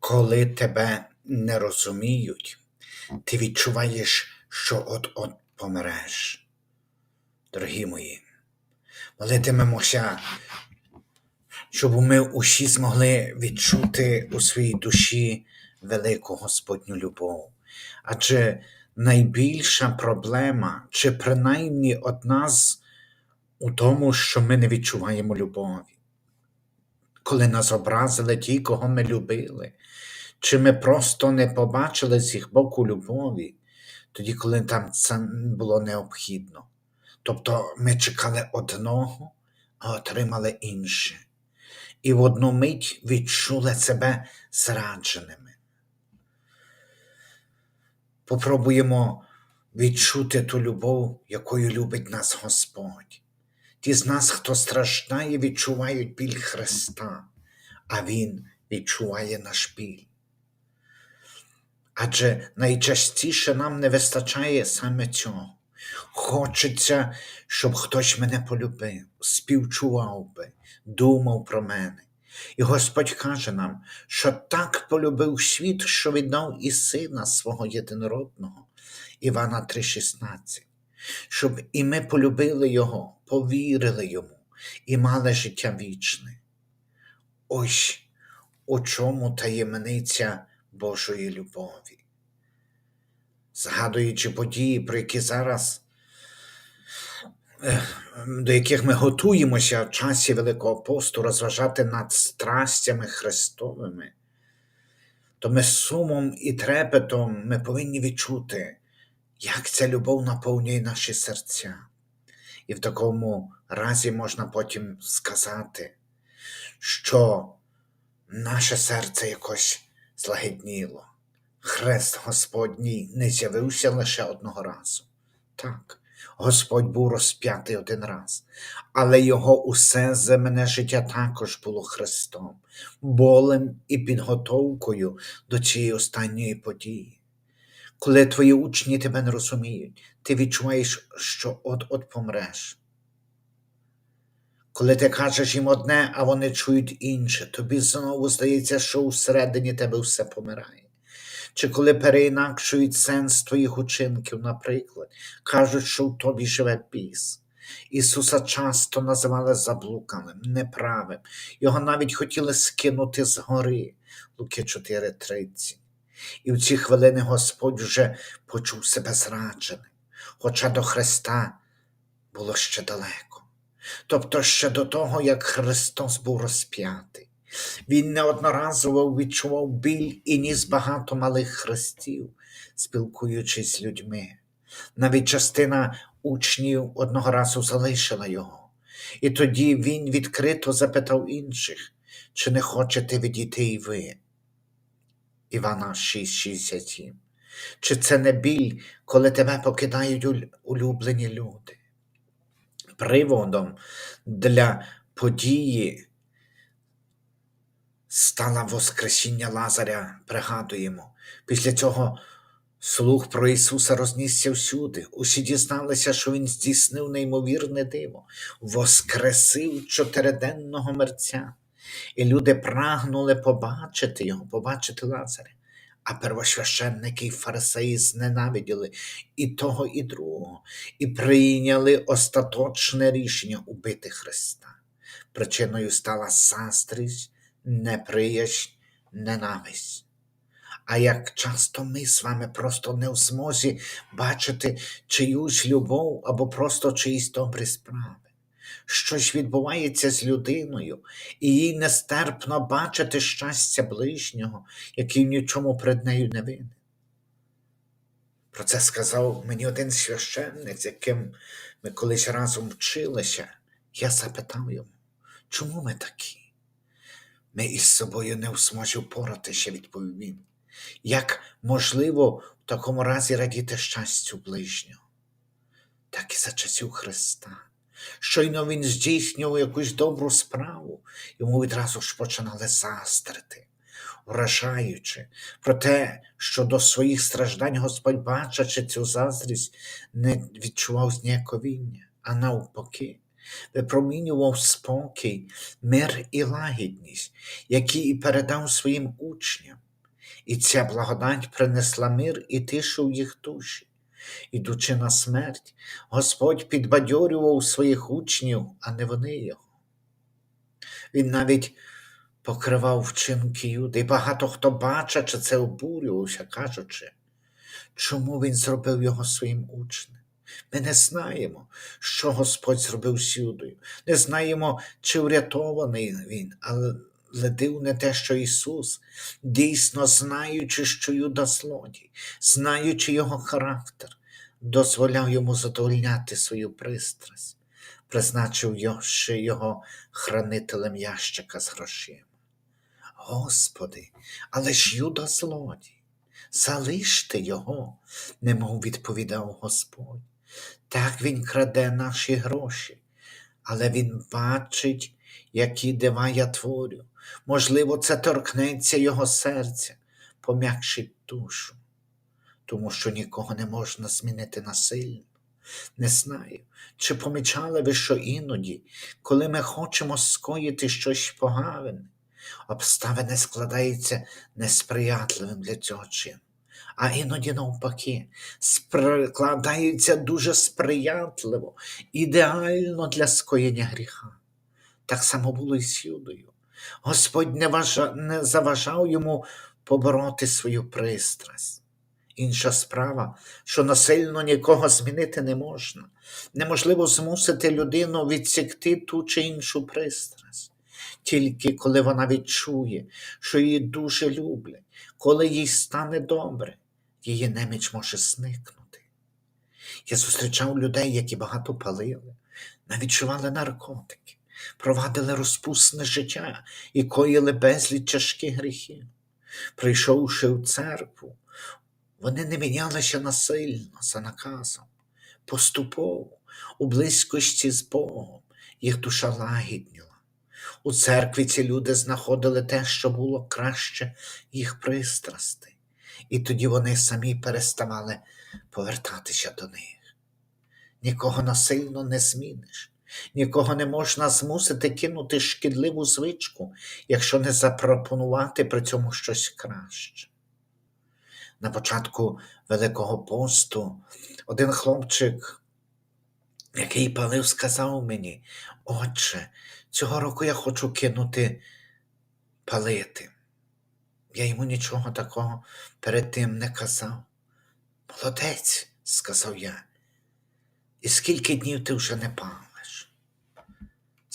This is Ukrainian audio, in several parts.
Коли тебе не розуміють, ти відчуваєш, що от-от помреш. Дорогі мої, молитимемося, щоб ми усі змогли відчути у своїй душі велику Господню любов. Адже найбільша проблема, чи принаймні одна з у тому, що ми не відчуваємо любові. Коли нас образили ті, кого ми любили, чи ми просто не побачили з їх боку любові, тоді, коли там це було необхідно. Тобто ми чекали одного, а отримали інше. І в одну мить відчули себе зрадженими. Попробуємо відчути ту любов, якою любить нас Господь. Ті з нас, хто страждає, відчувають біль Христа, а Він відчуває наш біль. Адже найчастіше нам не вистачає саме цього. Хочеться, щоб хтось мене полюбив, співчував би, думав про мене. І Господь каже нам, що так полюбив світ, що віддав і сина свого єдинородного, Івана 3,16, щоб і ми полюбили Його, повірили Йому і мали життя вічне. Ось у чому таємниця Божої любові. Згадуючи події, про які зараз, е, до яких ми готуємося в часі Великого посту розважати над страстями Христовими, то ми сумом і трепетом ми повинні відчути, як ця любов наповнює наші серця. І в такому разі можна потім сказати, що наше серце якось злагідніло. Хрест Господній не з'явився лише одного разу. Так, Господь був розп'ятий один раз, але його усе земне життя також було Христом, болем і підготовкою до цієї останньої події. Коли твої учні тебе не розуміють, ти відчуваєш, що от-от помреш. Коли ти кажеш їм одне, а вони чують інше, тобі знову здається, що всередині тебе все помирає. Чи коли переінакшують сенс твоїх учинків, наприклад, кажуть, що в тобі живе біс. Ісуса часто називали заблуканим, неправим, його навіть хотіли скинути з гори, Луки 4:30. І в ці хвилини Господь вже почув себе зрадженим, хоча до Христа було ще далеко. Тобто ще до того, як Христос був розп'ятий. Він неодноразово відчував біль і ніс багато малих хрестів, спілкуючись з людьми. Навіть частина учнів одного разу залишила його, і тоді він відкрито запитав інших, чи не хочете відійти і ви. Івана 6,67. Чи це не біль, коли тебе покидають улюблені люди? Приводом для події стала Воскресіння Лазаря, пригадуємо. Після цього слух про Ісуса рознісся всюди. Усі дізналися, що Він здійснив неймовірне диво, воскресив чотириденного мерця. І люди прагнули побачити його, побачити Лазаря. А первосвященники і фарисеї зненавиділи і того, і другого, і прийняли остаточне рішення убити Христа. Причиною стала заздрість, неприязнь, ненависть. А як часто ми з вами просто не в змозі бачити чиюсь любов або просто чиїсь добрі справи. Щось відбувається з людиною, і їй нестерпно бачити щастя ближнього, який нічому перед нею не винен. Про це сказав мені один священник, з яким ми колись разом вчилися. Я запитав йому, чому ми такі? Ми із собою не в змозі впоратися, відповів він. Як можливо в такому разі радіти щастю ближнього? Так і за часів Христа. Щойно він здійснював якусь добру справу, йому відразу ж починали заздрити, вражаючи про те, що до своїх страждань Господь, бачачи цю заздрість, не відчував зніяковіння, а навпаки, випромінював спокій, мир і лагідність, які і передав своїм учням. І ця благодать принесла мир і тишу в їх душі. Ідучи на смерть, Господь підбадьорював своїх учнів, а не вони його. Він навіть покривав вчинки Юди, і багато хто бачачи це обурювався, кажучи, чому він зробив його своїм учнем. Ми не знаємо, що Господь зробив з Юдою, не знаємо, чи врятований він, але дивне те, що Ісус, дійсно знаючи, що Юда злодій, знаючи його характер, дозволяв йому задовольняти свою пристрасть, призначив ще його хранителем ящика з грошима. Господи, але ж Юда злодій, залиште його, немов відповідав Господь. Так він краде наші гроші, але він бачить, які дива я творю. Можливо, це торкнеться його серця, пом'якшить душу, тому що нікого не можна змінити насильно. Не знаю, чи помічали ви, що іноді, коли ми хочемо скоїти щось погане, обставини складаються несприятливим для цього чину. А іноді навпаки, складаються дуже сприятливо, ідеально для скоєння гріха. Так само було і з Юдою. Господь не, важа, не заважав йому побороти свою пристрасть. Інша справа, що насильно нікого змінити не можна. Неможливо змусити людину відсікти ту чи іншу пристрасть. Тільки коли вона відчує, що її дуже люблять, коли їй стане добре, її неміч може зникнути. Я зустрічав людей, які багато палили, навіть вживали наркотики, провадили розпусне життя і коїли безліч тяжких гріхів. Прийшовши в церкву, вони не мінялися насильно за наказом, поступово, у близькості з Богом, їх душа лагідніла. У церкві ці люди знаходили те, що було краще їх пристрасти, і тоді вони самі переставали повертатися до них. Нікого насильно не зміниш, нікого не можна змусити кинути шкідливу звичку, якщо не запропонувати при цьому щось краще. На початку Великого посту один хлопчик, який палив, сказав мені, Отче, цього року я хочу кинути палити. Я йому нічого такого перед тим не казав. Молодець, сказав я. І скільки днів ти вже не палиш?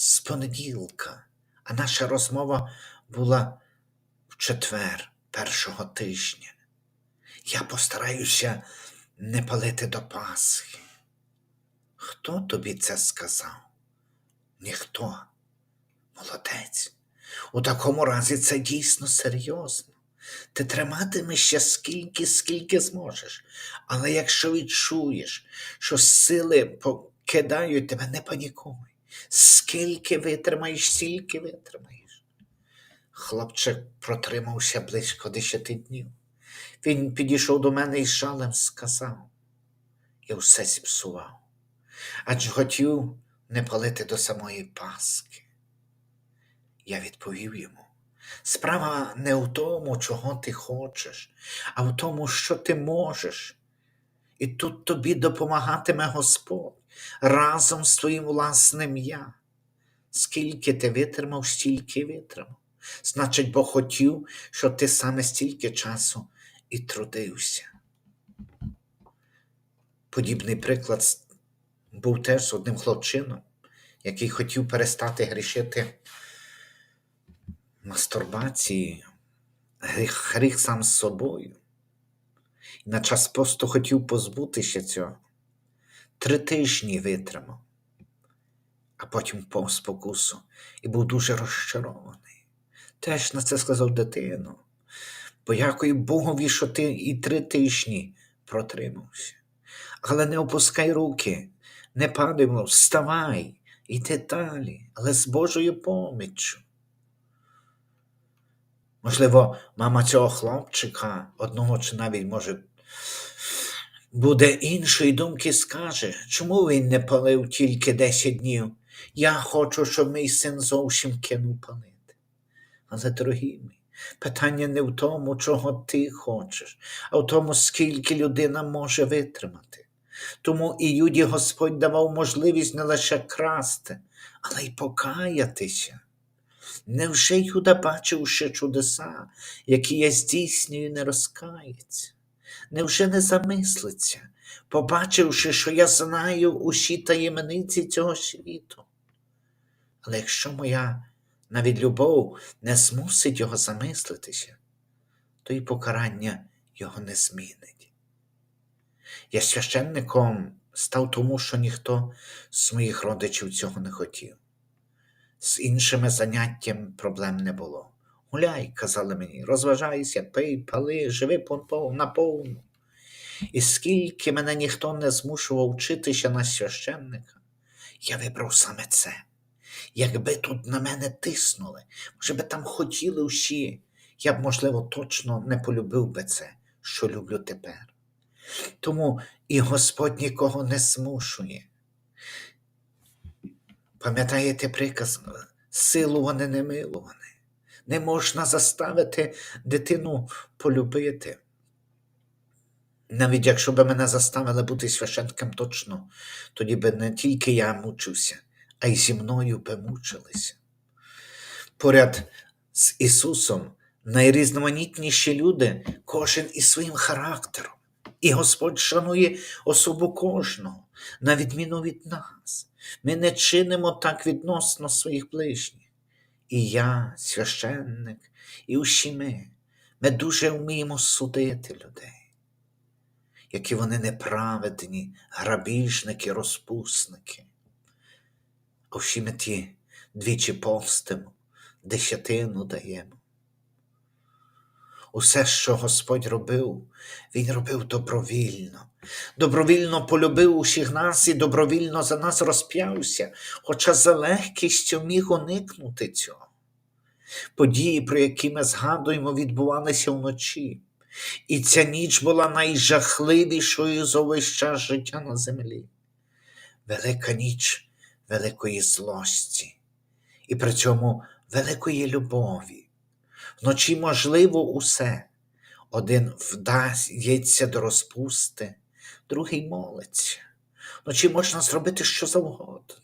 З понеділка, а наша розмова була в четвер першого тижня. Я постараюся не палити до Пасхи. Хто тобі це сказав? Ніхто. Молодець. У такому разі це дійсно серйозно. Ти триматимешся скільки, скільки зможеш. Але якщо відчуєш, що сили покидають тебе, не панікуй. Скільки витримаєш, стільки витримаєш. Хлопчик протримався близько десяти днів. Він підійшов до мене і з жалем сказав, я все зіпсував, адже хотів не палити до самої Пасхи. Я відповів йому. Справа не в тому, чого ти хочеш, а в тому, що ти можеш. І тут тобі допомагатиме Господь разом з твоїм власним я. Скільки ти витримав, стільки витримав. Значить, Бог хотів, щоб ти саме стільки часу і трудився. Подібний приклад був теж з одним хлопчином, який хотів перестати грішити мастурбації, гріх, гріх сам з собою. І на час посту хотів позбутися цього. Три тижні витримав, а потім впав спокусу і був дуже розчарований. Теж на це сказав дитину. Подякую Богові, що ти і три тижні протримався. Але не опускай руки, не падай, вставай, іди далі, але з Божою поміччю. Можливо, мама цього хлопчика, одного чи навіть, може, буде іншої думки, скаже, чому він не палив тільки 10 днів? Я хочу, щоб мій син зовсім кинув палити. Але, дорогі мій, Питання не в тому, чого ти хочеш, а в тому, скільки людина може витримати. Тому і Юді Господь давав можливість не лише красти, але й покаятися. Невже Юда, бачивши чудеса, які я здійснюю, не розкається? Невже не замислиться, побачивши, що я знаю усі таємниці цього світу? Але якщо моя навіть любов не змусить його замислитися, то і покарання його не змінить. Я священником став тому, що ніхто з моїх родичів цього не хотів. З іншими заняттям проблем не було. Гуляй, казали мені, розважайся, пий, пали, живи наповну. І скільки мене ніхто не змушував вчитися на священника, я вибрав саме це. Якби тут на мене тиснули, може би там хотіли всі, я б, можливо, точно не полюбив би це, що люблю тепер. Тому і Господь нікого не змушує. Пам'ятаєте приказ, силу вони не милувані. Не можна заставити дитину полюбити. Навіть якщо б мене заставили бути священником точно, тоді би не тільки я мучився, а й зі мною би мучилися. Поряд з Ісусом найрізноманітніші люди, кожен із своїм характером. І Господь шанує особу кожного, на відміну від нас. Ми не чинимо так відносно своїх ближніх. І я, священник, і усі ми, ми дуже вміємо судити людей, які вони неправедні, грабіжники, розпусники. А всі ми ті двічі постимо, десятину даємо. Усе, що Господь робив, Він робив добровільно. Добровільно полюбив усіх нас і добровільно за нас розп'явся, хоча за легкістю міг уникнути цього. Події, про які ми згадуємо, відбувалися вночі, і ця ніч була найжахливішою за увесь час життя на землі. Велика ніч великої злості, і при цьому великої любові. Вночі можливо усе. Один вдається до розпусти, другий молиться. Вночі можна зробити що завгодно.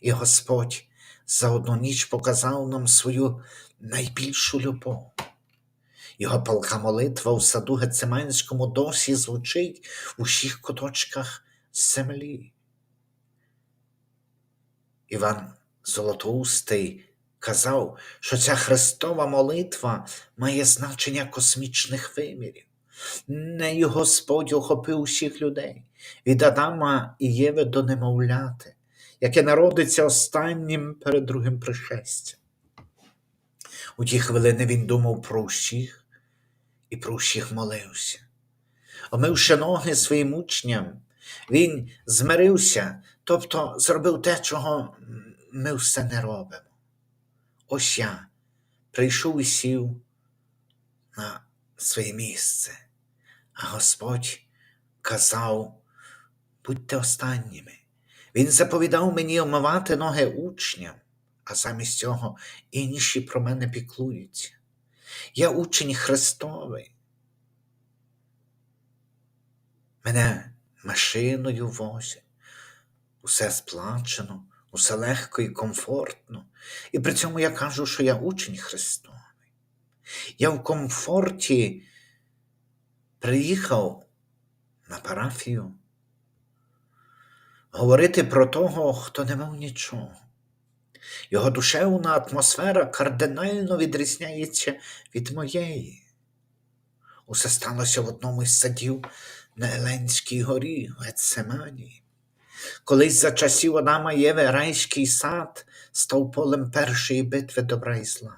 І Господь за одну ніч показав нам свою найбільшу любов. Його палка молитва у саду Гецеманському досі звучить у всіх куточках землі. Іван Золотоустий казав, що ця Христова молитва має значення космічних вимірів. Нею Господь охопив усіх людей від Адама і Єви до немовляти, яке народиться останнім перед другим пришестям. У ті хвилини він думав про всіх і про всіх молився. Омивши ноги своїм учням, він змирився, тобто зробив те, чого ми все не робимо. Ось я прийшов і сів на своє місце, а Господь казав, будьте останніми. Він заповідав мені омивати ноги учням, а замість цього інші про мене піклуються. Я учень Христовий. Мене машиною возять, усе сплачено, усе легко і комфортно. І при цьому я кажу, що я учень Христовий. Я в комфорті приїхав на парафію говорити про того, хто не мав нічого. Його душевна атмосфера кардинально відрізняється від моєї. Усе сталося в одному із садів на Еленській горі, в Гецеманії. Колись за часів Адама Єви райський сад став полем першої битви добра і зла.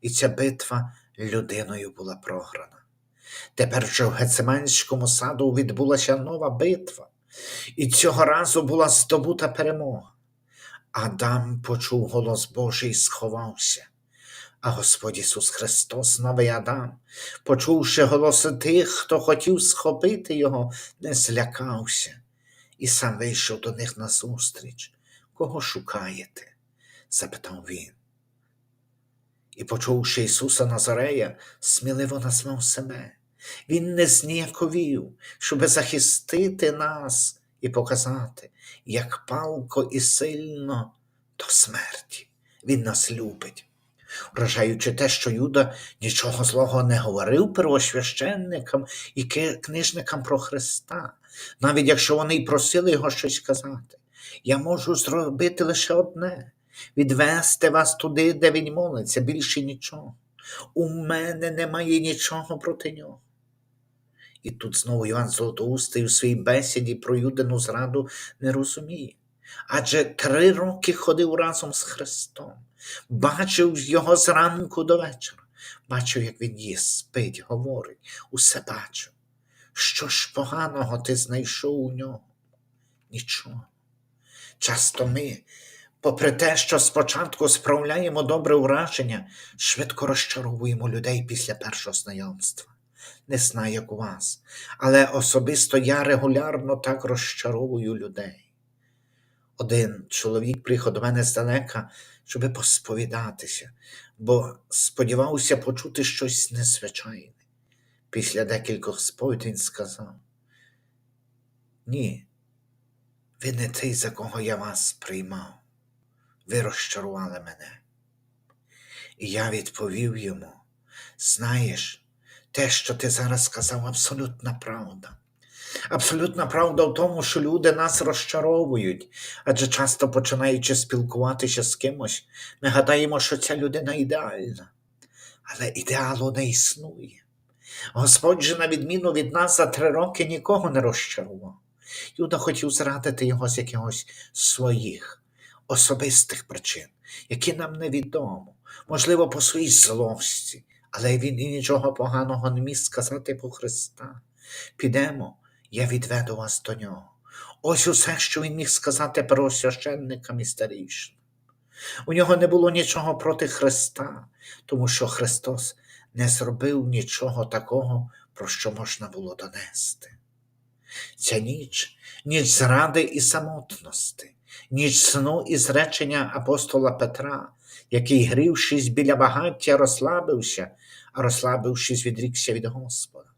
І ця битва людиною була програна. Тепер же в Гецеманському саду відбулася нова битва, і цього разу була здобута перемога. Адам почув голос Божий і сховався. А Господь Ісус Христос, новий Адам, почувши голоси тих, хто хотів схопити його, не злякався і сам вийшов до них назустріч. Кого шукаєте? запитав він. І, почувши Ісуса Назарея, сміливо назвав себе. Він не зніяковів, щоби захистити нас і показати, як палко і сильно до смерті. Він нас любить. Вражаючи те, що Юда нічого злого не говорив первосвященникам і книжникам про Христа, навіть якщо вони й просили його щось сказати. Я можу зробити лише одне відвести вас туди, де він молиться, більше нічого. У мене немає нічого проти нього. І тут знову Іван Золотоустий у своїй бесіді про Юдину зраду не розуміє. Адже три роки ходив разом з Христом, бачив його зранку до вечора, бачив, як він їсть, спить, говорить, усе бачив. Що ж поганого ти знайшов у нього? Нічого. Часто ми, попри те, що спочатку справляємо добре враження, швидко розчаровуємо людей після першого знайомства. Не знаю, як у вас, але особисто я регулярно так розчаровую людей. Один чоловік приїхав до мене здалека, щоби посповідатися, бо сподівався почути щось незвичайне. Після декількох сповідей сказав: Ні, ви не той, за кого я вас приймав. Ви розчарували мене. І я відповів йому: знаєш, те, що ти зараз сказав, абсолютна правда. Абсолютна правда в тому, що люди нас розчаровують, адже часто починаючи спілкуватися з кимось, ми гадаємо, що ця людина ідеальна. Але ідеалу не існує. Господь же, на відміну від нас, за три роки нікого не розчарував. Юда хотів зрадити його з якихось своїх особистих причин, які нам невідомо, можливо, по своїй злості, але він і нічого поганого не міг сказати по Христа. Підемо, я відведу вас до нього. Ось усе, що він міг сказати первосвященникам і старішим. У нього не було нічого проти Христа, тому що Христос не зробив нічого такого, про що можна було донести. Ця ніч, ніч зради і самотності, ніч сну і зречення апостола Петра, який, грівшись біля багаття, розслабився, а розслабившись, відрікся від Господа.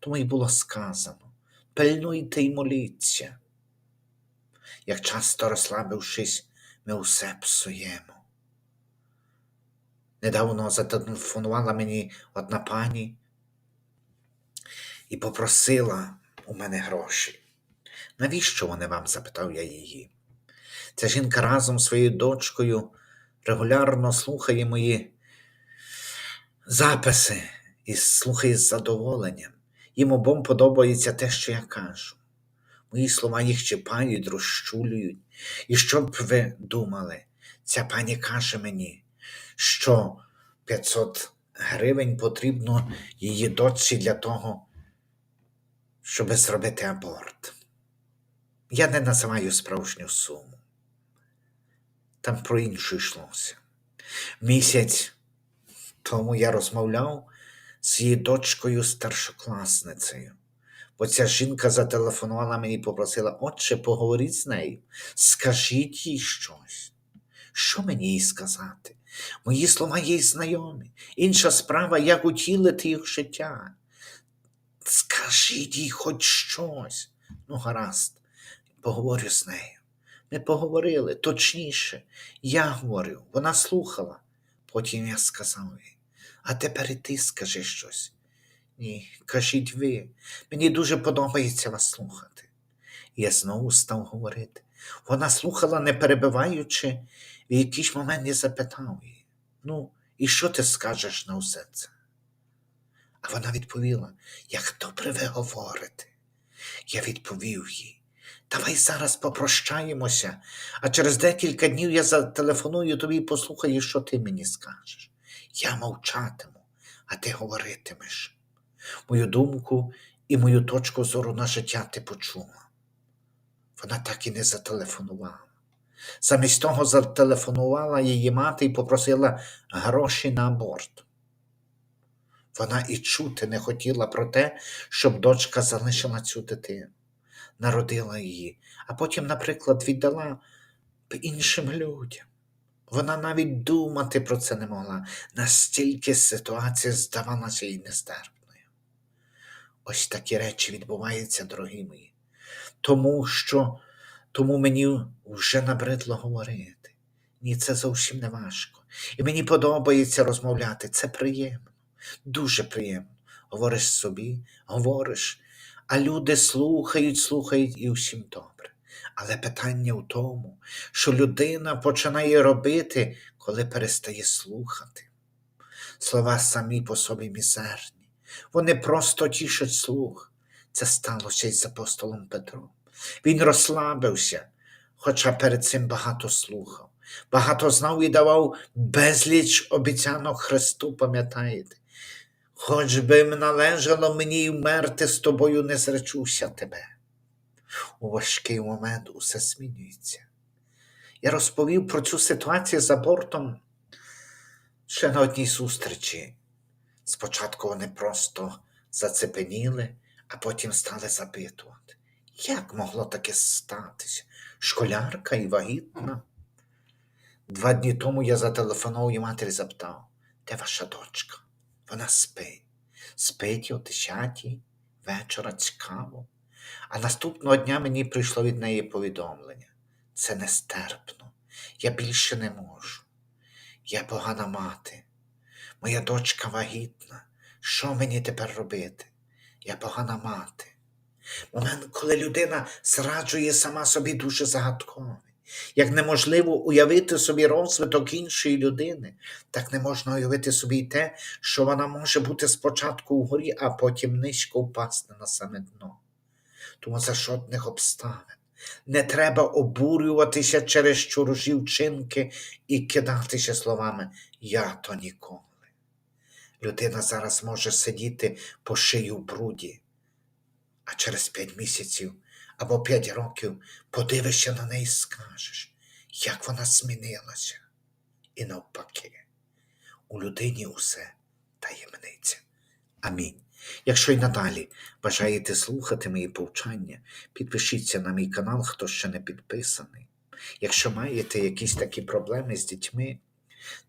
Тому й було сказано: пильнуйте й моліться. Як часто розслабившись, ми усе псуємо. Недавно зателефонувала мені одна пані і попросила у мене гроші. Навіщо вони вам? запитав я її. Ця жінка разом з своєю дочкою регулярно слухає мої записи і слухає з задоволенням. Їм обом подобається те, що я кажу. Мої слова їх чіпають, розчулюють. І що б ви думали, ця пані каже мені, що 500 гривень потрібно її дочці для того, щоб зробити аборт. Я не називаю справжню суму. Там про інше йшлося. Місяць тому я розмовляв з її дочкою старшокласницею, бо ця жінка зателефонувала мені і попросила, отче, поговоріть з нею, скажіть їй щось. Що мені їй сказати? Мої слова їй знайомі. Інша справа, як утілити їх життя. Скажіть їй хоч щось. Ну, гаразд, поговорю з нею. Ми поговорили, точніше, я говорив, вона слухала. Потім я сказав їй, а тепер і ти скажи щось. Ні, кажіть ви, мені дуже подобається вас слухати. Я знову став говорити. Вона слухала, не перебиваючи, в якийсь момент я запитав її: ну, і що ти скажеш на все це? А вона відповіла, як добре ви говорите. Я відповів їй, давай зараз попрощаємося, а через декілька днів я зателефоную тобі і послухаю, що ти мені скажеш. Я мовчатиму, а ти говоритимеш. Мою думку і мою точку зору на життя ти почула. Вона так і не зателефонувала. Замість того зателефонувала її мати і попросила гроші на аборт. Вона і чути не хотіла про те, щоб дочка залишила цю дитину, народила її, а потім, наприклад, віддала іншим людям. Вона навіть думати про це не могла, настільки ситуація здавалася їй нестерпною. Ось такі речі відбуваються, дорогі мої. Тому що тому мені вже набридло говорити. Ні, це зовсім не важко. І мені подобається розмовляти. Це приємно, дуже приємно. Говориш собі, говориш, а люди слухають, слухають і всім добре. Але питання в тому, що людина починає робити, коли перестає слухати. Слова самі по собі мізерні. Вони просто тішать слух. Це сталося із апостолом Петром. Він розслабився, хоча перед цим багато слухав, багато знав і давав безліч обіцянок Христу, пам'ятаєте? Хоч би належало мені вмерти з тобою, не зречуся тебе. У важкий момент усе змінюється. Я розповів про цю ситуацію за бортом ще на одній зустрічі. Спочатку вони просто зацепеніли, а потім стали запитувати, як могло таке статися? Школярка і вагітна. Два дні тому я зателефонував і матері запитав, де ваша дочка? Вона спить. Спить о 10 вечора цікаво. А наступного дня мені прийшло від неї повідомлення. Це нестерпно. Я більше не можу. Я погана мати. Моя дочка вагітна. Що мені тепер робити? Я погана мати. Момент, коли людина зраджує сама собі дуже загадковий. Як неможливо уявити собі розвиток іншої людини, так не можна уявити собі й те, що вона може бути спочатку вгорі, а потім низько впасти на саме дно. Тому за жодних обставин не треба обурюватися через чужі вчинки і кидатися словами Я то ніколи. Людина зараз може сидіти по шию в бруді, а через п'ять місяців або п'ять років подивишся на неї і скажеш, як вона змінилася. І навпаки, у людині усе таємниця. Амінь. Якщо й надалі бажаєте слухати мої повчання, підпишіться на мій канал, хто ще не підписаний. Якщо маєте якісь такі проблеми з дітьми,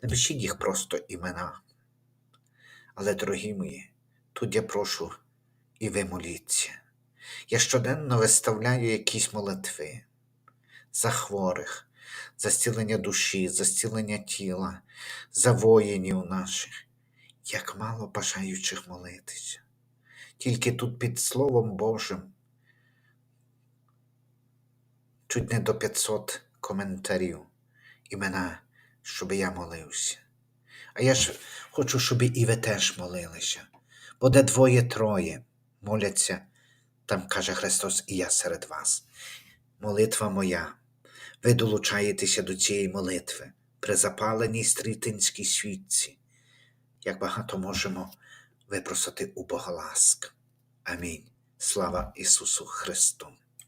напишіть їх просто імена. Але, дорогі мої, тут я прошу і ви моліться. Я щоденно виставляю якісь молитви за хворих, за зцілення душі, за зцілення тіла, за воїнів наших, як мало бажаючих молитися. Тільки тут під Словом Божим чуть не до 500 коментарів імена, щоб я молився. А я ж хочу, щоб і ви теж молилися. Бо де двоє-троє моляться, там каже Христос, і я серед вас. Молитва моя. Ви долучаєтеся до цієї молитви при запаленій стрітинській світці, як багато можемо випросити у Бога ласка. Амінь. Слава Ісусу Христу!